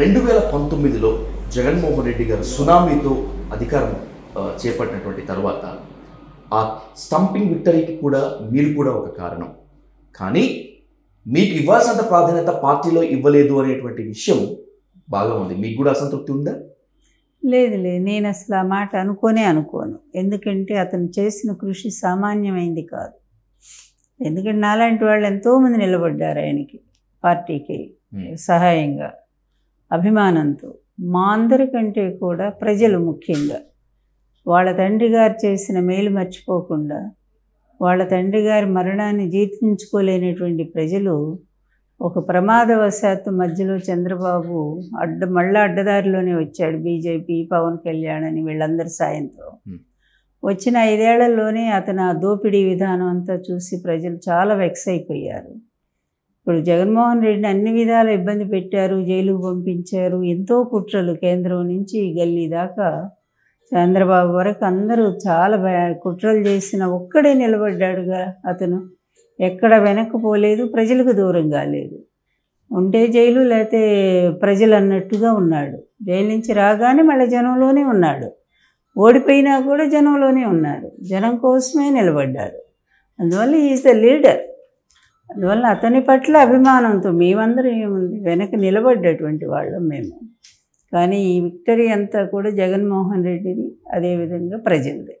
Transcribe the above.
రెండు వేల పంతొమ్మిదిలో జగన్మోహన్ రెడ్డి గారు సునామీతో అధికారం చేపట్టినటువంటి తర్వాత ఆ స్టంపింగ్ విక్టరీకి కూడా మీరు కూడా ఒక కారణం. కానీ మీకు ఇవ్వాల్సినంత ప్రాధాన్యత పార్టీలో ఇవ్వలేదు అనేటువంటి విషయం బాగా ఉంది. మీకు కూడా అసంతృప్తి ఉందా? లేదు లేదు. నేను అసలు ఆ మాట అనుకోనే అనుకోను. ఎందుకంటే అతను చేసిన కృషి సామాన్యమైంది కాదు. ఎందుకంటే నాలాంటి వాళ్ళు ఎంతోమంది నిలబడ్డారు ఆయనకి పార్టీకి సహాయంగా. అభిమానంతో. మా అందరికంటే కూడా ప్రజలు ముఖ్యంగా. వాళ్ళ తండ్రి గారు చేసిన మేలు మర్చిపోకుండా వాళ్ళ తండ్రి గారి మరణాన్ని జీర్ణించుకోలేనటువంటి ప్రజలు ఒక ప్రమాదవశాత్తు మధ్యలో చంద్రబాబు అడ్డ మళ్ళా అడ్డదారిలోనే వచ్చాడు బీజేపీ పవన్ కళ్యాణ్ అని వీళ్ళందరి సాయంతో. వచ్చిన ఐదేళ్ళలోనే అతను ఆ దోపిడీ విధానం అంతా చూసి ప్రజలు చాలా వెక్స్ అయిపోయారు. ఇప్పుడు జగన్మోహన్ రెడ్డిని అన్ని విధాల ఇబ్బంది పెట్టారు జైలుకు పంపించారు. ఎంతో కుట్రలు కేంద్రం నుంచి గల్లీ దాకా. చంద్రబాబు వరకు అందరూ చాలా భయ- కుట్రలు చేసిన ఒక్కడే నిలబడ్డాడుగా అతను. ఎక్కడ వెనక్కి పోలేదు ప్రజలకు దూరం కాలేదు. ఉంటే జైలు లేతే ప్రజలు అన్నట్టుగా ఉన్నాడు. జైలు నుంచి రాగానే మళ్ళీ జనంలోనే ఉన్నాడు. ఓడిపోయినా కూడా జనంలోనే ఉన్నారు. జనం కోసమే నిలబడ్డాడు. అందువల్ల ఈజ్ ద లీడర్ అందువల్ల అతని పట్ల అభిమానంతో మేమందరం ఏముంది? వెనక నిలబడ్డటువంటి వాళ్ళం మేము. కానీ ఈ విక్టరీ అంతా కూడా జగన్మోహన్ రెడ్డిది అదేవిధంగా ప్రజలది.